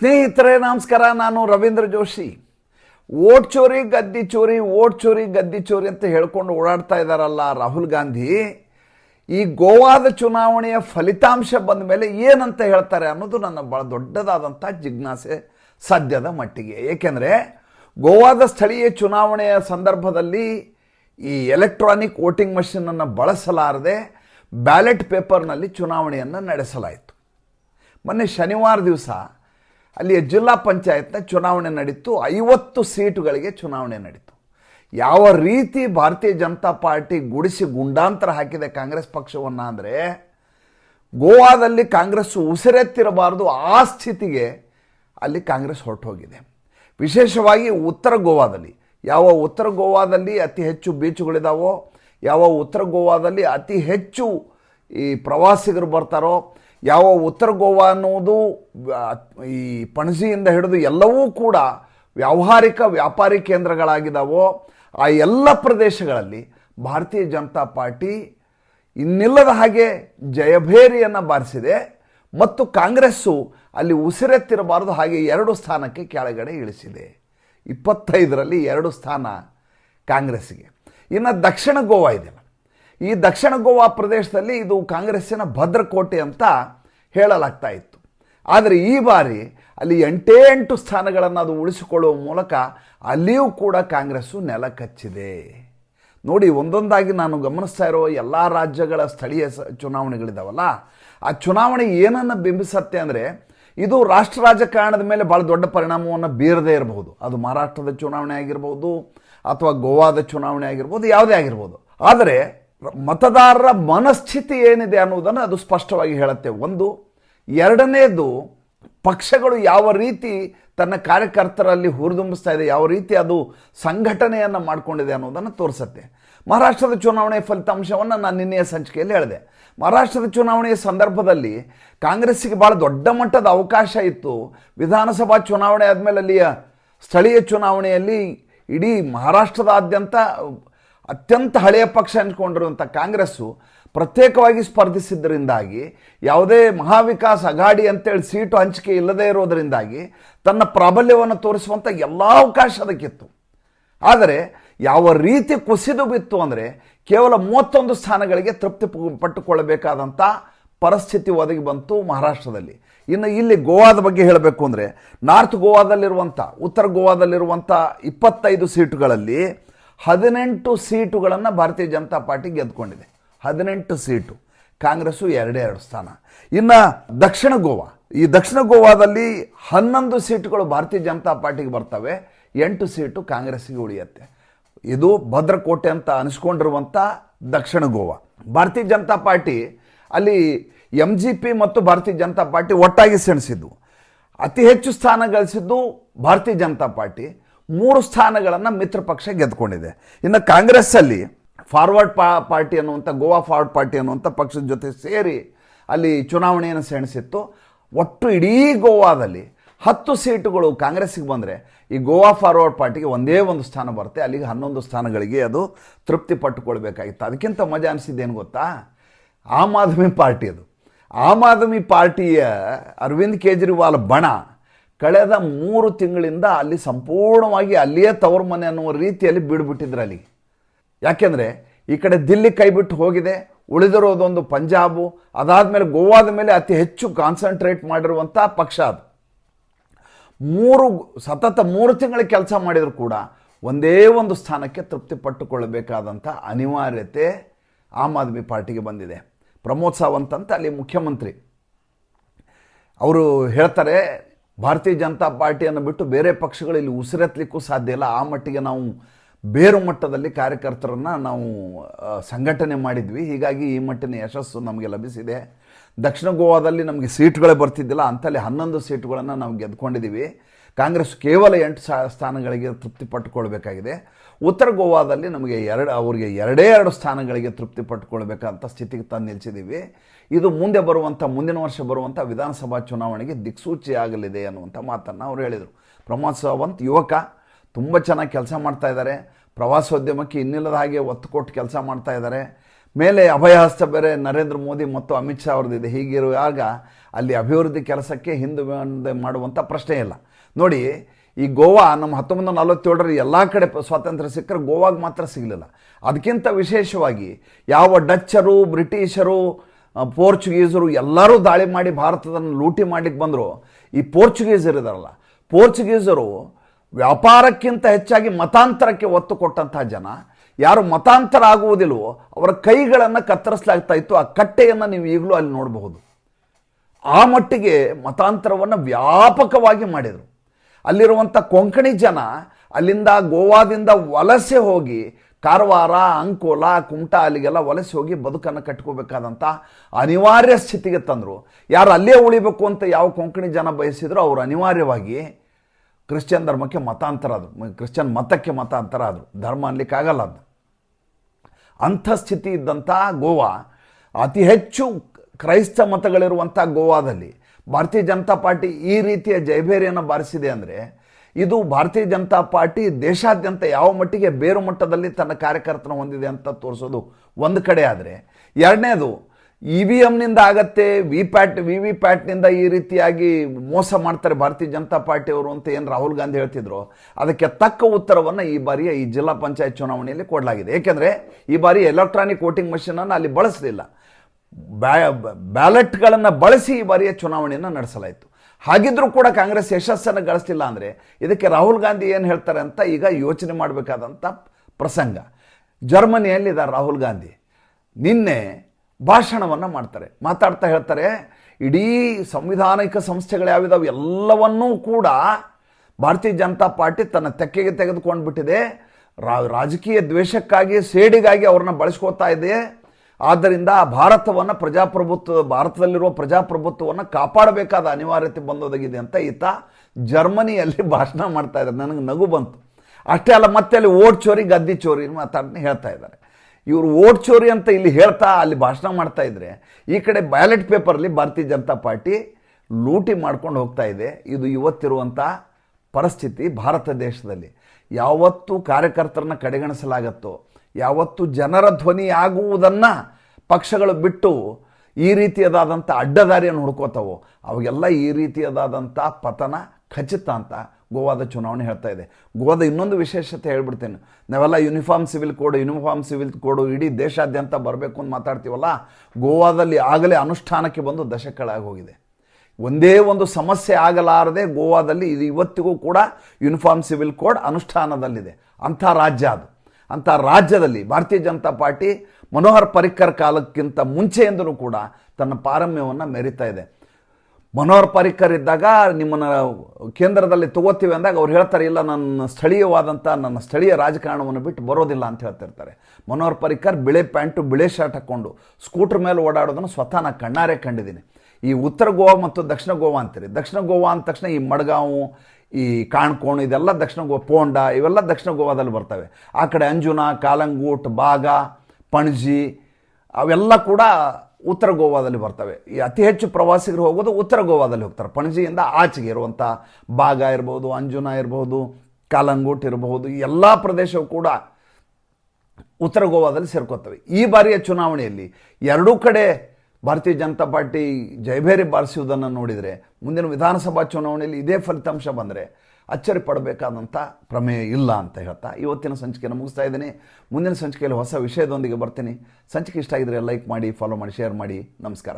ಸ್ನೇಹಿತರೆ, ನಮಸ್ಕಾರ. ನಾನು ರವೀಂದ್ರ ಜೋಶಿ. ಓಟ್ ಚೋರಿ, ಗದ್ದಿ ಚೋರಿ, ಓಟ್ ಚೋರಿ, ಗದ್ದಿ ಚೋರಿ ಅಂತ ಹೇಳ್ಕೊಂಡು ಓಡಾಡ್ತಾ ಇದ್ದಾರಲ್ಲ ರಾಹುಲ್ ಗಾಂಧಿ. ಈ ಗೋವಾದ ಚುನಾವಣೆಯ ಫಲಿತಾಂಶ ಬಂದ ಮೇಲೆ ಏನಂತ ಹೇಳ್ತಾರೆ ಅನ್ನೋದು ನನ್ನ ಭಾಳ ದೊಡ್ಡದಾದಂಥ ಜಿಜ್ಞಾಸೆ ಸದ್ಯದ ಮಟ್ಟಿಗೆ. ಏಕೆಂದರೆ, ಗೋವಾದ ಸ್ಥಳೀಯ ಚುನಾವಣೆಯ ಸಂದರ್ಭದಲ್ಲಿ ಈ ಎಲೆಕ್ಟ್ರಾನಿಕ್ ವೋಟಿಂಗ್ ಮಷಿನನ್ನು ಬಳಸಲಾರದೆ ಬ್ಯಾಲೆಟ್ ಪೇಪರ್ನಲ್ಲಿ ಚುನಾವಣೆಯನ್ನು ನಡೆಸಲಾಯಿತು. ಮೊನ್ನೆ ಶನಿವಾರ ದಿವಸ ಅಲ್ಲಿಯ ಜಿಲ್ಲಾ ಪಂಚಾಯತ್ನ ಚುನಾವಣೆ ನಡೀತು. ಐವತ್ತು ಸೀಟುಗಳಿಗೆ ಚುನಾವಣೆ ನಡೀತು. ಯಾವ ರೀತಿ ಭಾರತೀಯ ಜನತಾ ಪಾರ್ಟಿ ಗುಡಿಸಿ ಗುಂಡಾಂತರ ಹಾಕಿದೆ ಕಾಂಗ್ರೆಸ್ ಪಕ್ಷವನ್ನು ಅಂದರೆ, ಗೋವಾದಲ್ಲಿ ಕಾಂಗ್ರೆಸ್ ಉಸಿರೆತ್ತಿರಬಾರದು ಆ ಸ್ಥಿತಿಗೆ ಅಲ್ಲಿ ಕಾಂಗ್ರೆಸ್ ಹೊರಟೋಗಿದೆ. ವಿಶೇಷವಾಗಿ ಉತ್ತರ ಗೋವಾದಲ್ಲಿ. ಯಾವ ಉತ್ತರ ಗೋವಾದಲ್ಲಿ ಅತಿ ಹೆಚ್ಚು ಬೀಚುಗಳಿದಾವೋ, ಯಾವ ಉತ್ತರ ಗೋವಾದಲ್ಲಿ ಅತಿ ಹೆಚ್ಚು ಈ ಪ್ರವಾಸಿಗರು ಬರ್ತಾರೋ ಯಾವ ಉತ್ತರ ಗೋವಾ ಅನ್ನುವುದು ಈ ಪಣಜಿಯಿಂದ ಹಿಡಿದು ಎಲ್ಲವೂ ಕೂಡ ವ್ಯಾವಹಾರಿಕ, ವ್ಯಾಪಾರಿ ಕೇಂದ್ರಗಳಾಗಿದ್ದಾವೋ ಆ ಎಲ್ಲ ಪ್ರದೇಶಗಳಲ್ಲಿ ಭಾರತೀಯ ಜನತಾ ಪಾರ್ಟಿ ಇನ್ನಿಲ್ಲದ ಹಾಗೆ ಜಯಭೇರಿಯನ್ನು ಬಾರಿಸಿದೆ. ಮತ್ತು ಕಾಂಗ್ರೆಸ್ಸು ಅಲ್ಲಿ ಉಸಿರೆತ್ತಿರಬಾರದು, ಹಾಗೆ ಎರಡು ಸ್ಥಾನಕ್ಕೆ ಕೆಳಗಡೆ ಇಳಿಸಿದೆ. ಇಪ್ಪತ್ತೈದರಲ್ಲಿ ಎರಡು ಸ್ಥಾನ ಕಾಂಗ್ರೆಸ್ಸಿಗೆ. ಇನ್ನು ದಕ್ಷಿಣ ಗೋವಾ ಇದೆಯಲ್ಲ ಈ ದಕ್ಷಿಣ ಗೋವಾ ಪ್ರದೇಶದಲ್ಲಿ ಇದು ಕಾಂಗ್ರೆಸ್ಸಿನ ಭದ್ರಕೋಟೆ ಅಂತ ಹೇಳಲಾಗ್ತಾ ಇತ್ತು. ಆದರೆ ಈ ಬಾರಿ ಅಲ್ಲಿ ಎಂಟೇ ಎಂಟು ಸ್ಥಾನಗಳನ್ನು ಅದು ಉಳಿಸಿಕೊಳ್ಳುವ ಮೂಲಕ ಅಲ್ಲಿಯೂ ಕೂಡ ಕಾಂಗ್ರೆಸ್ಸು ನೆಲ ಕಚ್ಚಿದೆ. ನೋಡಿ, ಒಂದೊಂದಾಗಿ ನಾನು ಗಮನಿಸ್ತಾ ಇರೋ ಎಲ್ಲ ರಾಜ್ಯಗಳ ಸ್ಥಳೀಯ ಸ ಚುನಾವಣೆಗಳಿದಾವಲ್ಲ, ಆ ಚುನಾವಣೆ ಏನನ್ನು ಬಿಂಬಿಸತ್ತೆ ಅಂದರೆ ಇದು ರಾಷ್ಟ್ರ ರಾಜಕಾರಣದ ಮೇಲೆ ಭಾಳ ದೊಡ್ಡ ಪರಿಣಾಮವನ್ನು ಬೀರದೇ ಇರಬಹುದು. ಅದು ಮಹಾರಾಷ್ಟ್ರದ ಚುನಾವಣೆ ಆಗಿರ್ಬೋದು ಅಥವಾ ಗೋವಾದ ಚುನಾವಣೆ ಆಗಿರ್ಬೋದು ಯಾವುದೇ ಆಗಿರ್ಬೋದು. ಆದರೆ ಮತದಾರರ ಮನಸ್ಥಿತಿ ಏನಿದೆ ಅನ್ನುವುದನ್ನು ಅದು ಸ್ಪಷ್ಟವಾಗಿ ಹೇಳುತ್ತೆ. ಒಂದು, ಎರಡನೇದು, ಪಕ್ಷಗಳು ಯಾವ ರೀತಿ ತನ್ನ ಕಾರ್ಯಕರ್ತರಲ್ಲಿ ಹುರಿದುಂಬಿಸ್ತಾ ಇದೆ, ಯಾವ ರೀತಿ ಅದು ಸಂಘಟನೆಯನ್ನು ಮಾಡಿಕೊಂಡಿದೆ ಅನ್ನೋದನ್ನು ತೋರಿಸುತ್ತೆ. ಮಹಾರಾಷ್ಟ್ರದ ಚುನಾವಣೆಯ ಫಲಿತಾಂಶವನ್ನು ನಾನು ನಿನ್ನೆಯ ಸಂಚಿಕೆಯಲ್ಲಿ ಹೇಳಿದೆ. ಮಹಾರಾಷ್ಟ್ರದ ಚುನಾವಣೆಯ ಸಂದರ್ಭದಲ್ಲಿ ಕಾಂಗ್ರೆಸ್ಸಿಗೆ ಭಾಳ ದೊಡ್ಡ ಮಟ್ಟದ ಅವಕಾಶ ಇತ್ತು. ವಿಧಾನಸಭಾ ಚುನಾವಣೆ ಆದಮೇಲೆ ಅಲ್ಲಿಯ ಸ್ಥಳೀಯ ಚುನಾವಣೆಯಲ್ಲಿ ಇಡೀ ಮಹಾರಾಷ್ಟ್ರದಾದ್ಯಂತ ಅತ್ಯಂತ ಹಳೆಯ ಪಕ್ಷ ಅನ್ಕೊಂಡಿರುವಂಥ ಕಾಂಗ್ರೆಸ್ಸು ಪ್ರತ್ಯೇಕವಾಗಿ ಸ್ಪರ್ಧಿಸಿದ್ದರಿಂದಾಗಿ, ಯಾವುದೇ ಮಹಾವಿಕಾಸ್ ಅಘಾಡಿ ಅಂತೇಳಿ ಸೀಟು ಹಂಚಿಕೆ ಇಲ್ಲದೇ ಇರೋದರಿಂದಾಗಿ ತನ್ನ ಪ್ರಾಬಲ್ಯವನ್ನು ತೋರಿಸುವಂಥ ಎಲ್ಲ ಅವಕಾಶ ಅದಕ್ಕಿತ್ತು. ಆದರೆ ಯಾವ ರೀತಿ ಕುಸಿದು ಬಿತ್ತು ಅಂದರೆ ಕೇವಲ ಮೂವತ್ತೊಂದು ಸ್ಥಾನಗಳಿಗೆ ತೃಪ್ತಿ ಪಟ್ಟುಕೊಳ್ಳಬೇಕಾದಂಥ ಪರಿಸ್ಥಿತಿ ಒದಗಿ ಬಂತು ಮಹಾರಾಷ್ಟ್ರದಲ್ಲಿ. ಇನ್ನು ಇಲ್ಲಿ ಗೋವಾದ ಬಗ್ಗೆ ಹೇಳಬೇಕು ಅಂದರೆ ನಾರ್ತ್ ಗೋವಾದಲ್ಲಿರುವಂಥ ಉತ್ತರ ಗೋವಾದಲ್ಲಿರುವಂಥ ಇಪ್ಪತ್ತೈದು ಸೀಟುಗಳಲ್ಲಿ ಹದಿನೆಂಟು ಸೀಟುಗಳನ್ನು ಭಾರತೀಯ ಜನತಾ ಪಾರ್ಟಿ ಗೆದ್ದುಕೊಂಡಿದೆ ಹದಿನೆಂಟು ಸೀಟು. ಕಾಂಗ್ರೆಸ್ಸು ಎರಡೇ ಎರಡು ಸ್ಥಾನ. ಇನ್ನು ದಕ್ಷಿಣ ಗೋವಾ. ಈ ದಕ್ಷಿಣ ಗೋವಾದಲ್ಲಿ ಹನ್ನೊಂದು ಸೀಟುಗಳು ಭಾರತೀಯ ಜನತಾ ಪಾರ್ಟಿಗೆ ಬರ್ತವೆ. ಎಂಟು ಸೀಟು ಕಾಂಗ್ರೆಸ್ಗೆ ಉಳಿಯುತ್ತೆ. ಇದು ಭದ್ರಕೋಟೆ ಅಂತ ಅನಿಸ್ಕೊಂಡಿರುವಂಥ ದಕ್ಷಿಣ ಗೋವಾ. ಭಾರತೀಯ ಜನತಾ ಪಾರ್ಟಿ ಅಲ್ಲಿ ಎಂ ಜಿ ಪಿ ಮತ್ತು ಭಾರತೀಯ ಜನತಾ ಪಾರ್ಟಿ ಒಟ್ಟಾಗಿ ಸೆಣಸಿದ್ದು. ಅತಿ ಹೆಚ್ಚು ಸ್ಥಾನ ಗಳಿಸಿದ್ದು ಭಾರತೀಯ ಜನತಾ ಪಾರ್ಟಿ. ಮೂರು ಸ್ಥಾನಗಳನ್ನು ಮಿತ್ರ ಪಕ್ಷ ಗೆದ್ದುಕೊಂಡಿದೆ ಇನ್ನು ಕಾಂಗ್ರೆಸ್ಸಲ್ಲಿ ಫಾರ್ವರ್ಡ್ ಪಾ ಪಾರ್ಟಿ ಅನ್ನುವಂಥ ಗೋವಾ ಫಾರ್ವರ್ಡ್ ಪಾರ್ಟಿ ಅನ್ನುವಂಥ ಪಕ್ಷದ ಜೊತೆ ಸೇರಿ ಅಲ್ಲಿ ಚುನಾವಣೆಯನ್ನು ಸೆಣಸಿತ್ತು. ಒಟ್ಟು ಇಡೀ ಗೋವಾದಲ್ಲಿ ಹತ್ತು ಸೀಟುಗಳು ಕಾಂಗ್ರೆಸ್ಸಿಗೆ ಬಂದರೆ ಈ ಗೋವಾ ಫಾರ್ವರ್ಡ್ ಪಾರ್ಟಿಗೆ ಒಂದೇ ಒಂದು ಸ್ಥಾನ ಬರುತ್ತೆ. ಅಲ್ಲಿಗೆ ಹನ್ನೊಂದು ಸ್ಥಾನಗಳಿಗೆ ಅದು ತೃಪ್ತಿ ಪಟ್ಟುಕೊಳ್ಬೇಕಾಗಿತ್ತು. ಅದಕ್ಕಿಂತ ಮಜಾ ಅನಿಸಿದ್ದೇನು ಗೊತ್ತಾ? ಆಮ್ ಆದ್ಮಿ ಪಾರ್ಟಿ ಅದು. ಆಮ್ ಆದ್ಮಿ ಪಾರ್ಟಿಯ ಅರವಿಂದ್ ಕೇಜ್ರಿವಾಲ್ ಬಣ ಕಳೆದ ಮೂರು ತಿಂಗಳಿಂದ ಅಲ್ಲಿ ಸಂಪೂರ್ಣವಾಗಿ ಅಲ್ಲಿಯೇ ತವರು ಮನೆ ಅನ್ನುವ ರೀತಿಯಲ್ಲಿ ಬೀಡ್ಬಿಟ್ಟಿದ್ರು ಅಲ್ಲಿ. ಯಾಕೆಂದರೆ ಈ ಕಡೆ ದಿಲ್ಲಿ ಕೈಬಿಟ್ಟು ಹೋಗಿದೆ, ಉಳಿದಿರೋದೊಂದು ಪಂಜಾಬು, ಅದಾದಮೇಲೆ ಗೋವಾದ ಮೇಲೆ ಅತಿ ಹೆಚ್ಚು ಕಾನ್ಸಂಟ್ರೇಟ್ ಮಾಡಿರುವಂಥ ಪಕ್ಷ ಅದು. ಮೂರು ಸತತ ಮೂರು ತಿಂಗಳ ಕೆಲಸ ಮಾಡಿದರೂ ಕೂಡ ಒಂದೇ ಒಂದು ಸ್ಥಾನಕ್ಕೆ ತೃಪ್ತಿ ಪಟ್ಟುಕೊಳ್ಳಬೇಕಾದಂಥ ಅನಿವಾರ್ಯತೆ ಆಮ್ ಆದ್ಮಿ ಪಾರ್ಟಿಗೆ ಬಂದಿದೆ. ಪ್ರಮೋದ್ ಸಾವಂತ್ ಅಂತ ಅಲ್ಲಿ ಮುಖ್ಯಮಂತ್ರಿ. ಅವರು ಹೇಳ್ತಾರೆ ಭಾರತೀಯ ಜನತಾ ಪಾರ್ಟಿಯನ್ನು ಬಿಟ್ಟು ಬೇರೆ ಪಕ್ಷಗಳಲ್ಲಿ ಉಸಿರೆತ್ತಲಿಕ್ಕೂ ಸಾಧ್ಯ ಇಲ್ಲ. ಆ ಮಟ್ಟಿಗೆ ನಾವು ಬೇರು ಮಟ್ಟದಲ್ಲಿ ಕಾರ್ಯಕರ್ತರನ್ನು ನಾವು ಸಂಘಟನೆ ಮಾಡಿದ್ವಿ. ಹೀಗಾಗಿ ಈ ಮಟ್ಟಿನ ಯಶಸ್ಸು ನಮಗೆ ಲಭಿಸಿದೆ. ದಕ್ಷಿಣ ಗೋವಾದಲ್ಲಿ ನಮಗೆ ಸೀಟ್ಗಳೇ ಬರ್ತಿದ್ದಿಲ್ಲ. ಅಂತಲ್ಲಿ ಹನ್ನೊಂದು ಸೀಟುಗಳನ್ನು ನಾವು ಗೆದ್ಕೊಂಡಿದ್ದೀವಿ. ಕಾಂಗ್ರೆಸ್ ಕೇವಲ ಎಂಟು ಸ್ಥಾನಗಳಿಗೆ ತೃಪ್ತಿ ಪಟ್ಟುಕೊಳ್ಬೇಕಾಗಿದೆ. ಉತ್ತರ ಗೋವಾದಲ್ಲಿ ನಮಗೆ ಎರಡು, ಅವರಿಗೆ ಎರಡೇ ಎರಡು ಸ್ಥಾನಗಳಿಗೆ ತೃಪ್ತಿ ಪಟ್ಟುಕೊಳ್ಬೇಕಂತ ಸ್ಥಿತಿಗೆ ತಂದು ನಿಲ್ಲಿಸಿದ್ದೀವಿ ಇದು ಮುಂದೆ ಬರುವಂಥ ಮುಂದಿನ ವರ್ಷ ಬರುವಂಥ ವಿಧಾನಸಭಾ ಚುನಾವಣೆಗೆ ದಿಕ್ಸೂಚಿ ಆಗಲಿದೆ ಅನ್ನುವಂಥ ಮಾತನ್ನು ಅವರು ಹೇಳಿದರು. ಪ್ರಮೋದ್ ಸಾವಂತ್ ಯುವಕ, ತುಂಬ ಚೆನ್ನಾಗಿ ಕೆಲಸ ಮಾಡ್ತಾ ಇದ್ದಾರೆ ಪ್ರವಾಸೋದ್ಯಮಕ್ಕೆ ಇನ್ನಿಲ್ಲದ ಹಾಗೆ ಒತ್ತು ಕೊಟ್ಟು ಕೆಲಸ ಮಾಡ್ತಾ ಇದ್ದಾರೆ ಮೇಲೆ ಅಭಯಹಸ್ತ ಬೇರೆ ನರೇಂದ್ರ ಮೋದಿ ಮತ್ತು ಅಮಿತ್ ಶಾ ಅವ್ರದ್ದಿದೆ. ಹೀಗಿರುವಾಗ ಅಲ್ಲಿ ಅಭಿವೃದ್ಧಿ ಕೆಲಸಕ್ಕೆ ಹಿಂದೆ ಮಾಡುವಂಥ ಪ್ರಶ್ನೆ ಇಲ್ಲ. ನೋಡಿ, ಈ ಗೋವಾ ನಮ್ಮ ಹತ್ತೊಂಬತ್ತು ನಲವತ್ತೇಳರ ಎಲ್ಲ ಕಡೆ ಸ್ವಾತಂತ್ರ್ಯ ಸಿಕ್ಕರೆ ಗೋವಾಗ ಮಾತ್ರ ಸಿಗಲಿಲ್ಲ. ಅದಕ್ಕಿಂತ ವಿಶೇಷವಾಗಿ ಯಾವ ಡಚ್ಚರು, ಬ್ರಿಟಿಷರು ಪೋರ್ಚುಗೀಸರು ಎಲ್ಲರೂ ದಾಳಿ ಮಾಡಿ ಭಾರತದನ್ನು ಲೂಟಿ ಮಾಡಲಿಕ್ಕೆ ಬಂದರು. ಈ ಪೋರ್ಚುಗೀಸರು ಇದಾರಲ್ಲ, ಪೋರ್ಚುಗೀಸರು ವ್ಯಾಪಾರಕ್ಕಿಂತ ಹೆಚ್ಚಾಗಿ ಮತಾಂತರಕ್ಕೆ ಒತ್ತು ಕೊಟ್ಟಂತಹ ಜನ. ಯಾರು ಮತಾಂತರ ಆಗುವುದಿಲ್ಲವೋ, ಅವರ ಕೈಗಳನ್ನು ಕತ್ತರಿಸಲಾಗ್ತಾ ಇತ್ತು. ಆ ಕಟ್ಟೆಯನ್ನು ನೀವು ಈಗಲೂ ಅಲ್ಲಿ ನೋಡಬಹುದು. ಆ ಮಟ್ಟಿಗೆ ಮತಾಂತರವನ್ನು ವ್ಯಾಪಕವಾಗಿ ಮಾಡಿದರು. ಅಲ್ಲಿರುವಂಥ ಕೊಂಕಣಿ ಜನ ಅಲ್ಲಿಂದ ಗೋವಾದಿಂದ ವಲಸೆ ಹೋಗಿ ಕಾರವಾರ, ಅಂಕೋಲ, ಕುಮಟಾ ಅಲ್ಲಿಗೆಲ್ಲ ವಲಸೆ ಹೋಗಿ ಬದುಕನ್ನು ಕಟ್ಕೋಬೇಕಾದಂಥ ಅನಿವಾರ್ಯ ಸ್ಥಿತಿಗೆ ತಂದರು. ಯಾರು ಅಲ್ಲೇ ಉಳಿಬೇಕು ಅಂತ ಯಾವ ಕೊಂಕಣಿ ಜನ ಬಯಸಿದ್ರು ಅವರು ಅನಿವಾರ್ಯವಾಗಿ ಕ್ರಿಶ್ಚಿಯನ್ ಧರ್ಮಕ್ಕೆ ಮತಾಂತರ ಆದರು ಕ್ರಿಶ್ಚಿಯನ್ ಮತಕ್ಕೆ ಮತಾಂತರ ಆದರು ಧರ್ಮ ಅನ್ಲಿಕ್ಕಾಗಲ್ಲ ಅದು. ಅಂಥ ಸ್ಥಿತಿ ಇದ್ದಂಥ ಗೋವಾ, ಅತಿ ಹೆಚ್ಚು ಕ್ರೈಸ್ತ ಮತಗಳಿರುವಂಥ ಗೋವಾದಲ್ಲಿ ಭಾರತೀಯ ಜನತಾ ಪಾರ್ಟಿ ಈ ರೀತಿಯ ಜೈಬೇರಿಯನ್ನು ಬಾರಿಸಿದೆ ಅಂದರೆ ಇದು ಭಾರತೀಯ ಜನತಾ ಪಾರ್ಟಿ ದೇಶಾದ್ಯಂತ ಯಾವ ಮಟ್ಟಿಗೆ ಬೇರು ಮಟ್ಟದಲ್ಲಿ ತನ್ನ ಕಾರ್ಯಕರ್ತನ ಹೊಂದಿದೆ ಅಂತ ತೋರಿಸೋದು ಒಂದು ಕಡೆ ಆದರೆ. ಎರಡನೇದು ಇ ವಿ ಎಮ್ನಿಂದ ಆಗತ್ತೆ ವಿ ಪ್ಯಾಟ್ ವಿ ವಿ ಪ್ಯಾಟ್ನಿಂದ ಈ ರೀತಿಯಾಗಿ ಮೋಸ ಮಾಡ್ತಾರೆ ಭಾರತೀಯ ಜನತಾ ಪಾರ್ಟಿಯವರು ಅಂತ ಏನು ರಾಹುಲ್ ಗಾಂಧಿ ಹೇಳ್ತಿದ್ರು. ಅದಕ್ಕೆ ತಕ್ಕ ಉತ್ತರವನ್ನು ಈ ಬಾರಿಯ ಈ ಜಿಲ್ಲಾ ಪಂಚಾಯತ್ ಚುನಾವಣೆಯಲ್ಲಿ ಕೊಡಲಾಗಿದೆ. ಏಕೆಂದರೆ ಈ ಬಾರಿ ಎಲೆಕ್ಟ್ರಾನಿಕ್ ವೋಟಿಂಗ್ ಮಷೀನನ್ನು ಅಲ್ಲಿ ಬಳಸಲಿಲ್ಲ. ಬ್ಯಾಲೆಟ್ಗಳನ್ನು ಬಳಸಿ ಈ ಬಾರಿಯ ಚುನಾವಣೆಯನ್ನು ನಡೆಸಲಾಯಿತು. ಹಾಗಿದ್ರೂ ಕೂಡ ಕಾಂಗ್ರೆಸ್ ಯಶಸ್ಸನ್ನು ಗಳಿಸ್ತಿಲ್ಲ ಅಂದರೆ ಇದಕ್ಕೆ ರಾಹುಲ್ ಗಾಂಧಿ ಏನು ಹೇಳ್ತಾರೆ ಅಂತ ಈಗ ಯೋಚನೆ ಮಾಡಬೇಕಾದಂಥ ಪ್ರಸಂಗ. ಜರ್ಮನಿಯಲ್ಲಿದ್ದಾರೆ ರಾಹುಲ್ ಗಾಂಧಿ ನಿನ್ನೆ ಭಾಷಣವನ್ನು ಮಾಡ್ತಾರೆ. ಮಾತಾಡ್ತಾ ಹೇಳ್ತಾರೆ, ಇಡೀ ಸಂವಿಧಾನಿಕ ಸಂಸ್ಥೆಗಳು ಯಾವಿದಾವೆ? ಎಲ್ಲವನ್ನೂ ಕೂಡ ಭಾರತೀಯ ಜನತಾ ಪಾರ್ಟಿ ತನ್ನ ತೆಕ್ಕೆಗೆ ತೆಗೆದುಕೊಂಡು ಬಿಟ್ಟಿದೆ ರಾಜಕೀಯ ದ್ವೇಷಕ್ಕಾಗಿ, ಸೇಡಿಗಾಗಿ ಅವ್ರನ್ನ ಬಳಸ್ಕೋತಾ ಇದೆ. ಆದ್ದರಿಂದ ಭಾರತವನ್ನು ಪ್ರಜಾಪ್ರಭುತ್ವ, ಭಾರತದಲ್ಲಿರುವ ಪ್ರಜಾಪ್ರಭುತ್ವವನ್ನು ಕಾಪಾಡಬೇಕಾದ ಅನಿವಾರ್ಯತೆ ಬಂದೊದಗಿದೆ ಅಂತ ಈತ ಜರ್ಮನಿಯಲ್ಲಿ ಭಾಷಣ ಮಾಡ್ತಾ ಇದ್ದಾರೆ. ನನಗೆ ನಗು ಬಂತು. ಅಷ್ಟೇ ಅಲ್ಲ, ಮತ್ತೆ ಅಲ್ಲಿ ಓಟ್ ಚೋರಿ, ಗದ್ದಿ ಚೋರಿ ಮಾತಾಡ್ತಾ ಹೇಳ್ತಾ ಇದ್ದಾರೆ. ಇವರು ಓಟ್ ಚೋರಿ ಅಂತ ಇಲ್ಲಿ ಹೇಳ್ತಾ ಅಲ್ಲಿ ಭಾಷಣ ಮಾಡ್ತಾ ಇದ್ರೆ ಈ ಕಡೆ ಬ್ಯಾಲೆಟ್ ಪೇಪರಲ್ಲಿ ಭಾರತೀಯ ಜನತಾ ಪಾರ್ಟಿ ಲೂಟಿ ಮಾಡ್ಕೊಂಡು ಹೋಗ್ತಾ ಇದೆ. ಇದು ಇವತ್ತಿರುವಂಥ ಪರಿಸ್ಥಿತಿ ಭಾರತ ದೇಶದಲ್ಲಿ. ಯಾವತ್ತೂ ಕಾರ್ಯಕರ್ತರನ್ನ ಕಡೆಗಣಿಸಲಾಗತ್ತೋ ಯಾವತ್ತು ಜನರ ಧ್ವನಿ ಆಗುವುದನ್ನು ಪಕ್ಷಗಳು ಬಿಟ್ಟು ಈ ರೀತಿಯದಾದಂಥ ಅಡ್ಡದಾರಿಯನ್ನು ಹುಡ್ಕೋತಾವೋ. ಅವಾಗೆಲ್ಲ ಈ ರೀತಿಯದಾದಂಥ ಪತನ ಖಚಿತ ಅಂತ ಗೋವಾದ ಚುನಾವಣೆ ಹೇಳ್ತಾ ಇದೆ. ಗೋವಾದ ಇನ್ನೊಂದು ವಿಶೇಷತೆ ಹೇಳ್ಬಿಡ್ತೇನೆ. ನಾವೆಲ್ಲ uniform civil code, uniform civil code ಇಡೀ ದೇಶಾದ್ಯಂತ ಬರಬೇಕು ಅಂತ ಮಾತಾಡ್ತೀವಲ್ಲ, ಗೋವಾದಲ್ಲಿ ಆಗಲೇ ಅನುಷ್ಠಾನಕ್ಕೆ ಬಂದು ದಶಕಗಳಾಗಿ ಹೋಗಿದೆ. ಒಂದೇ ಒಂದು ಸಮಸ್ಯೆ ಆಗಲಾರದೆ ಗೋವಾದಲ್ಲಿ ಇದು ಇವತ್ತಿಗೂ ಕೂಡ ಯೂನಿಫಾರ್ಮ್ ಸಿವಿಲ್ ಕೋಡ್ ಅನುಷ್ಠಾನದಲ್ಲಿದೆ. ಅಂಥ ರಾಜ್ಯ ಅದು. ಅಂಥ ರಾಜ್ಯದಲ್ಲಿ ಭಾರತೀಯ ಜನತಾ ಪಾರ್ಟಿ ಮನೋಹರ್ ಪರಿಕ್ಕರ್ ಕಾಲಕ್ಕಿಂತ ಮುಂಚೆಯಿಂದಲೂ ಕೂಡ ತನ್ನ ಪಾರಮ್ಯವನ್ನು ಮೆರಿತಾ ಇದೆ. ಮನೋಹರ್ ಪರಿಕ್ಕರ್ ಇದ್ದಾಗ ನಿಮ್ಮನ್ನು ಕೇಂದ್ರದಲ್ಲಿ ತಗೋತೀವಿ ಅಂದಾಗ ಅವ್ರು ಹೇಳ್ತಾರೆ, ಇಲ್ಲ, ನನ್ನ ಸ್ಥಳೀಯವಾದಂಥ ನನ್ನ ಸ್ಥಳೀಯ ರಾಜಕಾರಣವನ್ನು ಬಿಟ್ಟು ಬರೋದಿಲ್ಲ ಅಂತ ಹೇಳ್ತಿರ್ತಾರೆ. ಮನೋಹರ್ ಪರಿಕ್ಕರ್ ಬಿಳೆ ಪ್ಯಾಂಟು, ಬಿಳೆ ಶರ್ಟ್ ಹಾಕ್ಕೊಂಡು ಸ್ಕೂಟ್ರ್ ಮೇಲೆ ಓಡಾಡೋದನ್ನು ಸ್ವತಃ ನಾನು ಕಣ್ಣಾರೆ ಕಂಡಿದ್ದೀನಿ. ಈ ಉತ್ತರ ಗೋವಾ ಮತ್ತು ದಕ್ಷಿಣ ಗೋವಾ ಅಂತೀರಿ. ದಕ್ಷಿಣ ಗೋವಾ ಅಂದ ತಕ್ಷಣ ಈ ಮಡ್ಗಾಂವು, ಈ ಕಾಣ್ಕೋಣ, ಇದೆಲ್ಲ ದಕ್ಷಿಣ ಗೋವಾ, ಪೋಂಡ, ಇವೆಲ್ಲ ದಕ್ಷಿಣ ಗೋವಾದಲ್ಲಿ ಬರ್ತವೆ. ಆ ಕಡೆ ಅಂಜುನ, ಕಾಲಂಗೂಟ್, ಬಾಗ, ಪಣಜಿ, ಅವೆಲ್ಲ ಕೂಡ ಉತ್ತರ ಗೋವಾದಲ್ಲಿ ಬರ್ತವೆ. ಈ ಅತಿ ಹೆಚ್ಚು ಪ್ರವಾಸಿಗರು ಹೋಗೋದು ಉತ್ತರ ಗೋವಾದಲ್ಲಿ ಹೋಗ್ತಾರೆ. ಪಣಜಿಯಿಂದ ಆಚೆಗೆ ಇರುವಂಥ ಬಾಗ ಇರ್ಬೋದು, ಅಂಜುನ ಇರ್ಬೋದು, ಕಾಲಂಗೂಟ್ ಇರಬಹುದು ಎಲ್ಲ ಪ್ರದೇಶವು ಕೂಡ ಉತ್ತರ ಗೋವಾದಲ್ಲಿ ಸೇರ್ಕೋತವೆ. ಈ ಬಾರಿಯ ಚುನಾವಣೆಯಲ್ಲಿ ಎರಡೂ ಕಡೆ ಭಾರತೀಯ ಜನತಾ ಪಾರ್ಟಿ ಜಯಭೇರಿ ಬಾರಿಸುವುದನ್ನು ನೋಡಿದರೆ ಮುಂದಿನ ವಿಧಾನಸಭಾ ಚುನಾವಣೆಯಲ್ಲಿ ಇದೇ ಫಲಿತಾಂಶ ಬಂದರೆ ಅಚ್ಚರಿ ಪಡಬೇಕಾದಂಥ ಪ್ರಮೇಯ ಇಲ್ಲ ಅಂತ ಹೇಳ್ತಾ ಇವತ್ತಿನ ಸಂಚಿಕೆಯನ್ನು ಮುಗಿಸ್ತಾ ಇದ್ದೀನಿ. ಮುಂದಿನ ಸಂಚಿಕೆಯಲ್ಲಿ ಹೊಸ ವಿಷಯದೊಂದಿಗೆ ಬರ್ತೀನಿ. ಸಂಚಿಕೆ ಇಷ್ಟ ಆಗಿದ್ರೆ ಲೈಕ್ ಮಾಡಿ ಫಾಲೋ ಮಾಡಿ ಶೇರ್ ಮಾಡಿ. ನಮಸ್ಕಾರ.